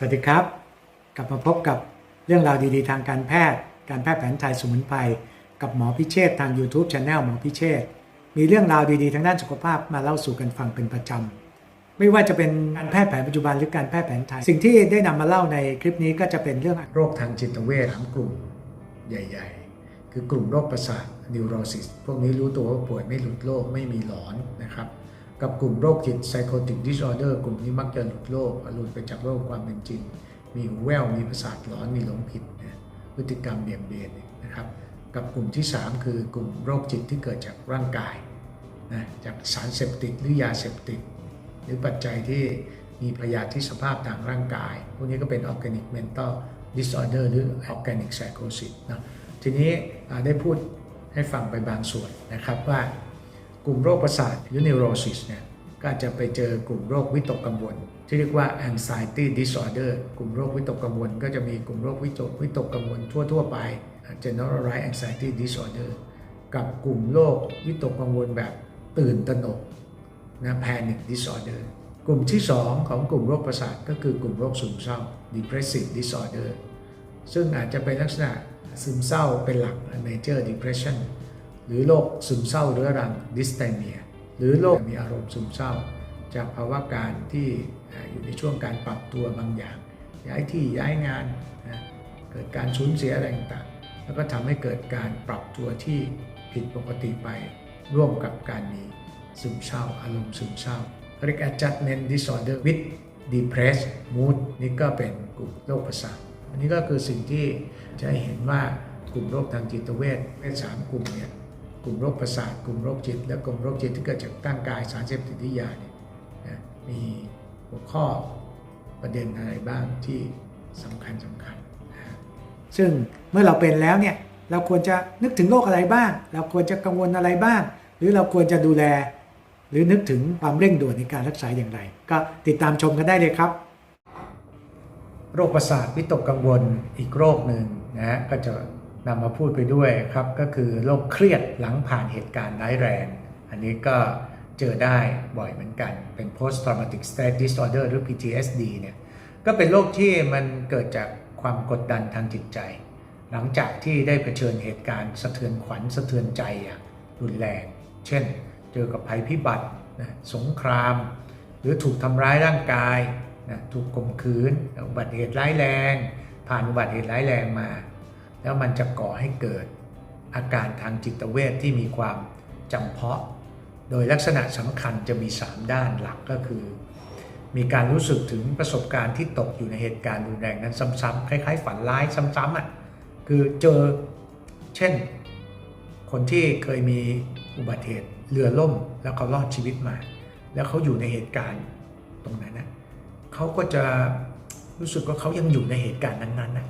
สวัสดีครับ กลับมาพบกับเรื่องราวดีๆ ทางการแพทย์ การแพทย์แผนไทยสมุนไพรกับหมอพิเชษทาง YouTube Channel หมอพิเชษมีเรื่องราวดีๆ ทางด้านสุขภาพมาเล่าสู่กันฟังเป็นประจำ ไม่ว่าจะเป็นการแพทย์แผนปัจจุบันหรือการแพทย์แผนไทย สิ่งที่ได้นำมาเล่าในคลิปนี้ก็จะเป็นเรื่องโรคทางจิตเวชสามกลุ่มใหญ่ ๆ คือกลุ่มโรคประสาท neurosis พวกนี้รู้ตัวว่าป่วยไม่หลุดโรคไม่มีหลอนนะครับ กับกลุ่มโรคจิต psychotic disorder กลุ่มนี้มักจะหลุดโลกหลุดไปจากโลกความเป็นจริง มีหูแววมีประสาทหลอนมีหลงผิดนะพฤติกรรมเบี่ยงเบนนะครับ กับกลุ่มที่ 3 คือกลุ่มโรคจิตที่เกิดจากร่างกายนะจากสารเสพติดหรือยาเสพติด หรือปัจจัยที่มีพยาธิสภาพทางร่างกาย พวกนี้ก็เป็น organic mental disorder หรือ organic psychosis นะทีนี้ได้พูดให้ฟังไปบางส่วนนะครับว่า กลุ่มโรคประสาทหรือ neurosis เนี่ยก็จะไปเจอกลุ่มโรควิตกกังวล ที่เรียกว่า anxiety disorder กลุ่มโรควิตกกังวล ก็จะมีกลุ่มโรควิตกวิตกกังวลทั่ว ๆ ไป generalized anxiety disorder กับกลุ่มโรควิตกกังวลแบบตื่นตระหนกนะ panic disorder กลุ่มที่ 2 ของกลุ่มโรคประสาทก็คือกลุ่มโรคซึมเศร้า depressive disorder ซึ่งอาจจะเป็นลักษณะซึมเศร้าเป็นหลัก major depression หรือโรคซึมเศร้าเรื้อรัง dysthymia หรือโรคมีอารมณ์ซึมเศร้า จากภาวะการที่อยู่ในช่วงการปรับตัวบางอย่าง ย้ายที่ย้ายงานเกิดการสูญเสียอะไรต่างๆแล้วก็ทำให้เกิดการปรับตัวที่ผิดปกติไปร่วมกับการมีซึมเศร้า อารมณ์ซึมเศร้าเรียก adjustment disorder with depressed mood นี่ก็เป็นกลุ่มโรคประสาทอันนี้ก็คือสิ่งที่จะเห็นว่ากลุ่มโรคทางจิตเวชเวชสามกลุ่มเนี่ย ลุ่มโรคประสาทกลุ่มโรคจิต และกลุ่มโรคจิตที่เกิดจากร่างกายสารเสพติดที่ยาเนี่ยนะมีหัวข้อประเด็นอะไรบ้างที่สำคัญสำคัญนะซึ่งเมื่อเราเป็นแล้วเนี่ยเราควรจะนึกถึงโรคอะไรบ้าง เราควรจะกังวลอะไรบ้าง หรือเราควรจะดูแล หรือนึกถึงความเร่งด่วนในการรักษาอย่างไร ก็ติดตามชมกันได้เลยครับ โรคประสาทวิตกกังวลอีกโรคหนึ่งนะฮะก็จะ นำมาพูดไปด้วยครับ ก็คือโรคเครียดหลังผ่านเหตุการณ์ร้ายแรง อันนี้ก็เจอได้บ่อยเหมือนกัน เป็น post traumatic stress disorder หรือ PTSD เนี่ย ก็เป็นโรคที่มันเกิดจากความกดดันทางจิตใจ หลังจากที่ได้เผชิญเหตุการณ์สะเทือนขวัญสะเทือนใจอย่างรุนแรง เช่น เจอกับภัยพิบัตินะสงคราม หรือถูกทำร้ายร่างกายนะถูกข่มขืน อุบัติเหตุร้ายแรง ผ่านอุบัติเหตุร้ายแรงมา แล้วมันจะก่อให้เกิดอาการทางจิตเวชที่มีความจำเพาะ โดยลักษณะสำคัญจะมี 3 ด้านหลักก็คือ มีการรู้สึกถึงประสบการณ์ที่ตกอยู่ในเหตุการณ์รุนแรงนั้นซ้ำๆคล้ายๆ ฝันร้ายซ้ำๆอะคือเจอเช่น คนที่เคยมีอุบัติเหตุเรือล่มแล้วเขารอดชีวิตมา แล้วเขาอยู่ในเหตุการณ์ตรงนั้นนะเขาก็จะรู้สึกว่าเขายังอยู่ในเหตุการณ์นั้นๆนะ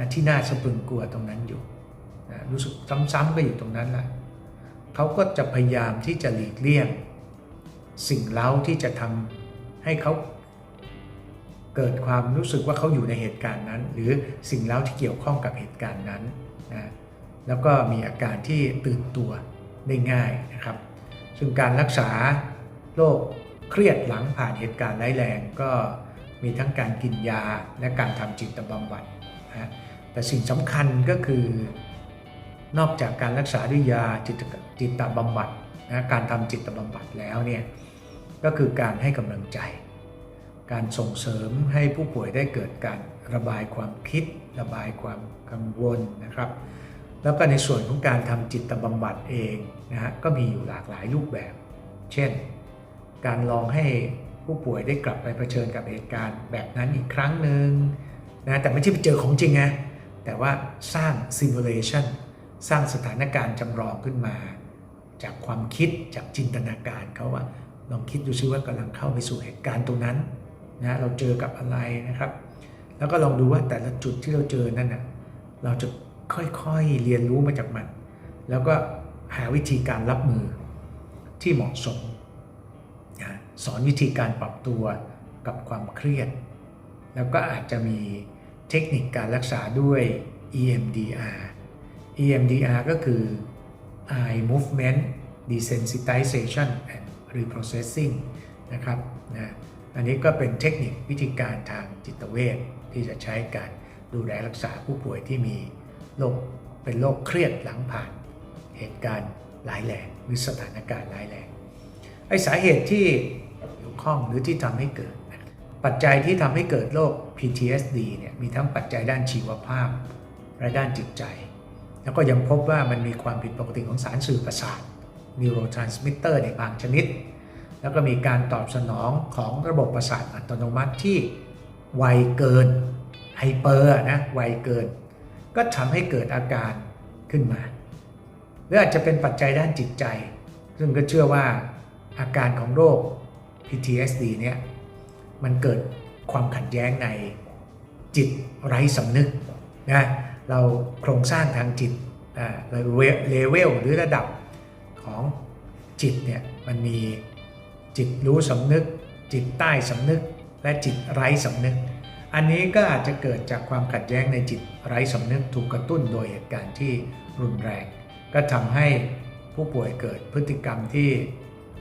นะที่น่าสะพึงกลัวตรงนั้นอยู่นะรู้สึกซ้ำๆก็อยู่ตรงนั้นแหละเขาก็จะพยายามที่จะหลีกเลี่ยง สิ่งเล้าที่จะทำให้เขาเกิดความรู้สึกว่าเขาอยู่ในเหตุการณ์นั้น หรือสิ่งเล้าที่เกี่ยวข้องกับเหตุการณ์นั้นนะแล้วก็มีอาการที่ตื่นตัวได้ง่ายนะครับ ซึ่งการรักษาโรคเครียดหลังผ่านเหตุการณ์ร้ายแรงก็มีทั้งการกินยาและการทำจิตบำบัดนะ แต่สิ่งสำคัญก็คือนอกจากการรักษาด้วยยาจิตจิตบำบัดนะการทำจิตบำบัดแล้วเนี่ยก็คือการให้กำลังใจ การส่งเสริมให้ผู้ป่วยได้เกิดการระบายความคิด ระบายความกังวลนะครับ แล้วก็ในส่วนของการทำจิตบำบัดเองนะฮะก็มีอยู่หลากหลายรูปแบบ เช่น การลองให้ผู้ป่วยได้กลับไปเผชิญกับเหตุการณ์แบบนั้นอีกครั้งหนึ่งนะแต่ไม่ใช่ไปเจอของจริงไง แต่ว่าสร้าง simulation สร้างสถานการณ์จำลองขึ้นมา จากความคิดจากจินตนาการเขาว่าลองคิดดูซิว่ากำลังเข้าไปสู่เหตุการณ์ตรงนั้นนะเราเจอกับอะไรนะครับ แล้วก็ลองดูว่าแต่ละจุดที่เราเจอนั่นนะเราจะค่อยๆเรียนรู้มาจากมัน แล้วก็หาวิธีการรับมือที่เหมาะสมนะสอนวิธีการปรับตัวกับความเครียด แล้วก็อาจจะมี เทคนิคการรักษาด้วย EMDR EMDR ก็คือ Eye Movement Desensitization and Reprocessing นะครับนะอันนี้ก็เป็นเทคนิควิธีการทางจิตเวชที่จะใช้การดูแลรักษาผู้ป่วยที่มีโรคเป็นโรคเครียดหลังผ่านเหตุการณ์ร้ายแรงหรือสถานการณ์ร้ายแรงไอสาเหตุที่เกี่ยวข้องหรือที่ทำให้เกิด ปัจจัยที่ทำให้เกิดโรค PTSD เนี่ยมีทั้งปัจจัยด้านชีวภาพ และด้านจิตใจ แล้วก็ยังพบว่ามันมีความผิดปกติของสารสื่อประสาท neurotransmitter ในบางชนิด แล้วก็มีการตอบสนองของระบบประสาทอัตโนมัติที่ไวเกินไฮเปอร์นะไวเกิน ก็ทำให้เกิดอาการขึ้นมา หรืออาจจะเป็นปัจจัยด้านจิตใจ ซึ่งก็เชื่อว่าอาการของโรค PTSD เนี่ย มันเกิดความขัดแย้งในจิตไร้สำนึกนะเราโครงสร้างทางจิตเลเวลหรือระดับของจิตเนี่ยมันมีจิตรู้สำนึก จิตใต้สำนึก และจิตไร้สำนึก อันนี้ก็อาจจะเกิดจากความขัดแย้งในจิตไร้สำนึกถูกกระตุ้นโดยเหตุการณ์ที่รุนแรง ก็ทำให้ผู้ป่วยเกิดพฤติกรรมที่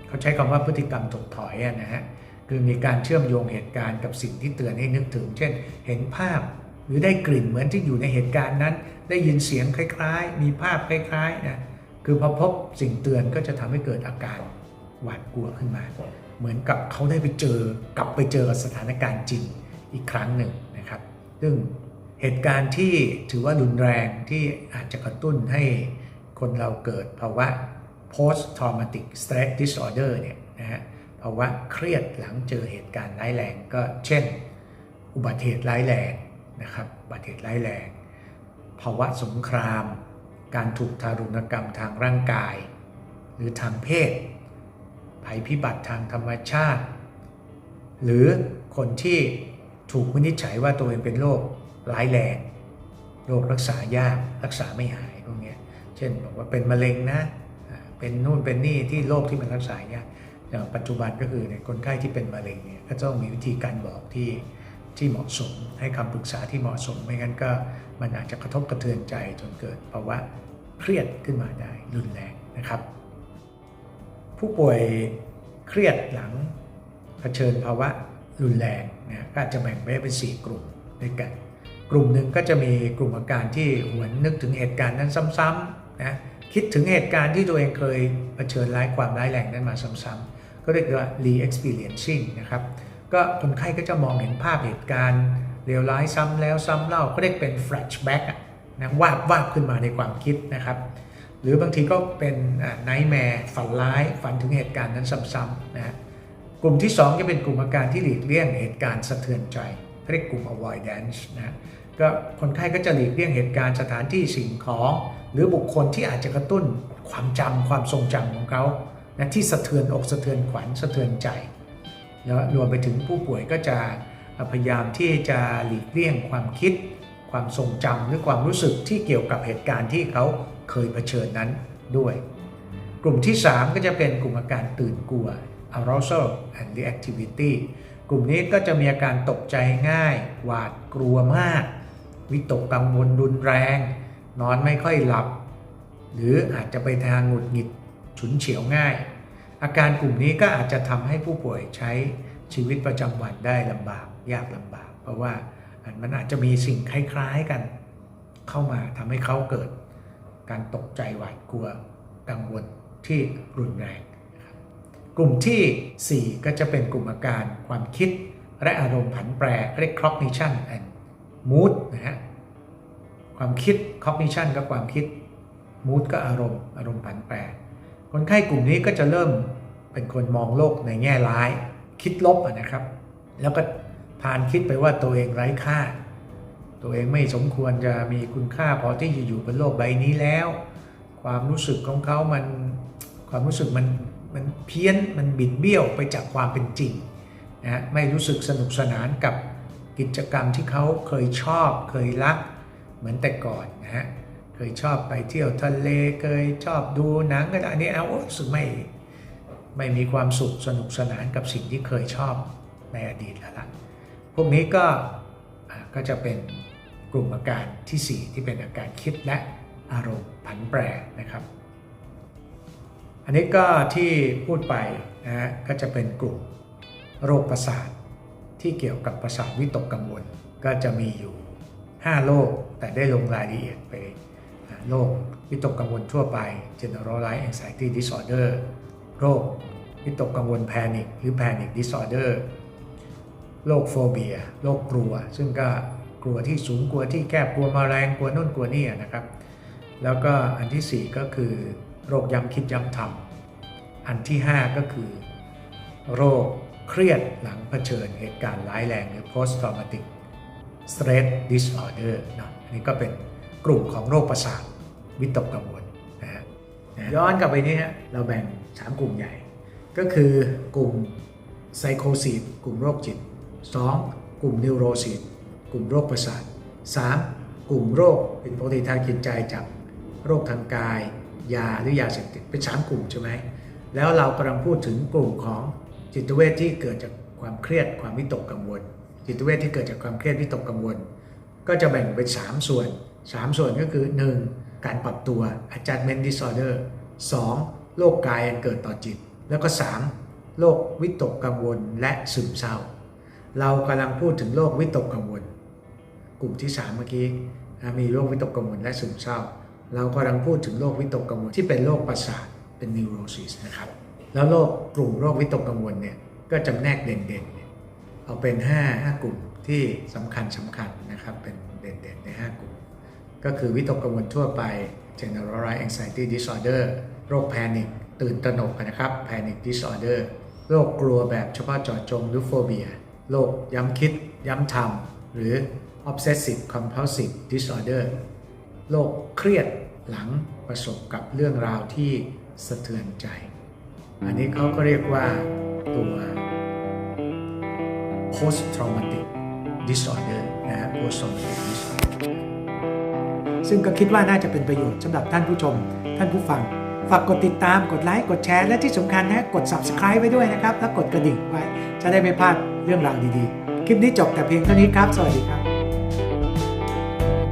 เขาใช้คำว่าพฤติกรรมถดถอยนะฮะ คือมีการเชื่อมโยงเหตุการณ์กับสิ่งที่เตือนให้นึกถึง เช่น เห็นภาพหรือได้กลิ่นเหมือนที่อยู่ในเหตุการณ์นั้น ได้ยินเสียงคล้าย ๆ มีภาพคล้ายๆนะคือพอพบสิ่งเตือนก็จะทำให้เกิดอาการหวาดกลัวขึ้นมา เหมือนกับเขาได้ไปเจอกลับไปเจอสถานการณ์จริงอีกครั้งหนึ่งนะครับ ซึ่งเหตุการณ์ที่ถือว่ารุนแรงที่อาจจะกระตุ้นให้คนเราเกิดภาวะ post traumatic stress disorder เนี่ยนะฮะ ภาวะเครียดหลังเจอเหตุการณ์ร้ายแรง ก็เช่น อุบัติเหตุร้ายแรงนะครับอุบัติเหตุร้ายแรง ภาวะสงคราม การถูกทารุณกรรมทางร่างกาย หรือทางเพศ ภัยพิบัติทางธรรมชาติ หรือคนที่ถูกวินิจฉัยว่าตัวเองเป็นโรคร้ายแรงโรครักษายากรักษาไม่หายพวกนี้เช่นบอกว่าเป็นมะเร็งนะเป็นนู่นเป็นนี่ที่โรคที่มันรักษายากอย่าง ปัจจุบันก็คือในคนไข้ที่เป็นมะเร็งเนี่ยก็ต้องมีวิธีการบอกที่ที่เหมาะสม ให้คำปรึกษาที่เหมาะสม ไม่งั้นก็มันอาจจะกระทบกระเทือนใจจนเกิดภาวะเครียดขึ้นมาได้รุนแรงนะครับ ผู้ป่วยเครียดหลังเผชิญภาวะรุนแรงนะก็จะแบ่งไว้เป็น 4 กลุ่มด้วยกัน กลุ่มหนึ่งก็จะมีกลุ่มอาการที่หวนนึกถึงเหตุการณ์นั้นซ้ำๆนะคิดถึงเหตุการณ์ที่ตัวเองเคยเผชิญร้ายความร้ายแรงนั้นมาซ้ำๆ ก็เรียกว่า re-experiencing นะครับ ก็คนไข้ก็จะมองเห็นภาพเหตุการณ์เลวร้ายซ้ำแล้วซ้ำเล่าก็เรียกเป็น flashback นะวาบวาบขึ้นมาในความคิดนะครับ หรือบางทีก็เป็นไนท์แมร์ฝันร้ายฝันถึงเหตุการณ์นั้นซ้ำๆนะฮะกลุ่มที่ 2 จะเป็นกลุ่มอาการที่หลีกเลี่ยงเหตุการณ์สะเทือนใจเรียกกลุ่ม avoidance นะก็คนไข้ก็จะหลีกเลี่ยงเหตุการณ์สถานที่สิ่งของ หรือบุคคลที่อาจจะกระตุ้นความจำความทรงจำของเขา นะที่สะเทือนอกสะเทือนขวัญสะเทือนใจแล้วรวมไปถึงผู้ป่วยก็จะพยายามที่จะหลีกเลี่ยงความคิด ความทรงจำหรือความรู้สึกที่เกี่ยวกับเหตุการณ์ที่เขาเคยเผชิญนั้นด้วย กลุ่มที่ 3 ก็จะเป็นกลุ่มอาการตื่นกลัว arousal and reactivity กลุ่มนี้ก็จะมีอาการตกใจง่าย หวาดกลัวมาก วิตกกังวลรุนแรง นอนไม่ค่อยหลับ หรืออาจจะไปทางหงุดหงิด ฉุนเฉียวง่าย อาการกลุ่มนี้ก็อาจจะทำให้ผู้ป่วยใช้ชีวิตประจำวันได้ลำบากยากลำบาก เพราะว่ามันอาจจะมีสิ่งคล้ายๆกันเข้ามาทำให้เขาเกิด การตกใจหวาดกลัวกังวลที่รุนแรง กลุ่มที่ 4 ก็จะเป็นกลุ่มอาการความคิด และอารมณ์ผันแปรเรียก cognition and mood นะฮะความคิด cognition ก็ความคิด mood ก็อารมณ์อารมณ์ผันแปร คนไข้กลุ่มนี้ก็จะเริ่มเป็นคนมองโลกในแง่ร้าย คิดลบนะครับ แล้วก็พานคิดไปว่าตัวเองไร้ค่า ตัวเองไม่สมควรจะมีคุณค่าพอที่จะอยู่บนโลกใบนี้แล้ว ความรู้สึกของเขามันความรู้สึกมันมันเพี้ยนมันบิดเบี้ยวไปจากความเป็นจริงนะไม่รู้สึกสนุกสนานกับกิจกรรมที่เขาเคยชอบเคยรักเหมือนแต่ก่อนนะฮะ เคยชอบไปเที่ยวทะเลเคยชอบดูหนังก็อันนี้เอารู้สึกไม่ไม่มีความสุขสนุกสนานกับสิ่งที่เคยชอบในอดีตแล้วล่ะพวกนี้ก็ก็จะเป็นกลุ่มอาการที่ 4 ที่เป็นอาการคิดและอารมณ์ผันแปรนะครับ อันนี้ก็ที่พูดไปนะฮะก็จะเป็นกลุ่มโรคประสาทที่เกี่ยวกับประสาทวิตกกังวล ก็จะมีอยู่ 5 โรคแต่ได้ลงรายละเอียดไป โรควิตกกังวลทั่วไป generalized anxiety disorder โรควิตกกังวล panic หรือ panic disorder โรคโฟเบียโรคกลัว ซึ่งก็กลัวที่สูงกลัวที่แคบกลัวมาแมลงกลัวนู่นกลัวนี่นะครับ แล้วก็อันที่ 4 ก็คือโรคย้ำคิดย้ำทำอันที่ 5 ก็คือ โรคเครียดหลังเผชิญเหตุการณ์ร้ายแรงหรือ post traumatic stress disorder นะอันนี้ก็เป็นกลุ่มของโรคประสาท วิตกกังวลนะฮะย้อนกลับไปนี้ฮะเราแบ่ง 3 กลุ่มใหญ่ ก็คือกลุ่มไซโคซีดกลุ่มโรคจิต 2. กลุ่มนิวโรซีดกลุ่มโรคประสาท 3. กลุ่มโรคเป็นปกติทางจิตใจจากโรคทางกาย ยาหรือยาเสพติดเป็น3กลุ่มใช่ไหมแล้วเรากำลังพูดถึงกลุ่มของจิตเวชที่เกิดจากความเครียดความวิตกกังวล จิตเวชที่เกิดจากความเครียดวิตกกังวล ก็จะแบ่งเป็น3ส่วน 3 ส่วนก็คือ 1. การปรับตัว adjustment disorder 2. โรคกายอันเกิดต่อจิต แล้วก็ 3. โรควิตกกังวลและซึมเศร้า เรากำลังพูดถึงโรควิตกกังวล กลุ่มที่ 3 เมื่อกี้มีโรควิตกกังวลและซึมเศร้า เรากำลังพูดถึงโรควิตกกังวลที่เป็นโรคประสาทเป็นนิวโรซิสนะครับ แล้วโรคกลุ่มโรควิตกกังวลเนี่ยก็จำแนกเด่นๆเนี่ยเอาเป็น 5 5 กลุ่มที่สำคัญสำคัญนะครับเป็น ก็คือวิตกกังวลทั่วไป generalized anxiety disorder โรค panic ตื่นตระหนกนะครับ panic disorder โรคกลัวแบบเฉพาะเจาะจงหรือ phobia โรคย้ำคิด ย้ำทำหรือ obsessive compulsive disorder โรคเครียดหลังประสบกับเรื่องราวที่สะเทือนใจ อันนี้เขาก็เรียกว่าตัว post traumatic disorder นะฮะ post traumatic disorder ซึ่งก็คิดว่าน่าจะเป็นประโยชน์สำหรับท่านผู้ชม ท่านผู้ฟัง ฝากกดติดตาม กดไลค์ กดแชร์ และที่สำคัญนะกด subscribe ไว้ด้วยนะครับ แล้วกดกระดิ่งไว้ จะได้ไม่พลาดเรื่องราวดีๆ คลิปนี้จบแต่เพียงเท่านี้ครับ สวัสดีครับ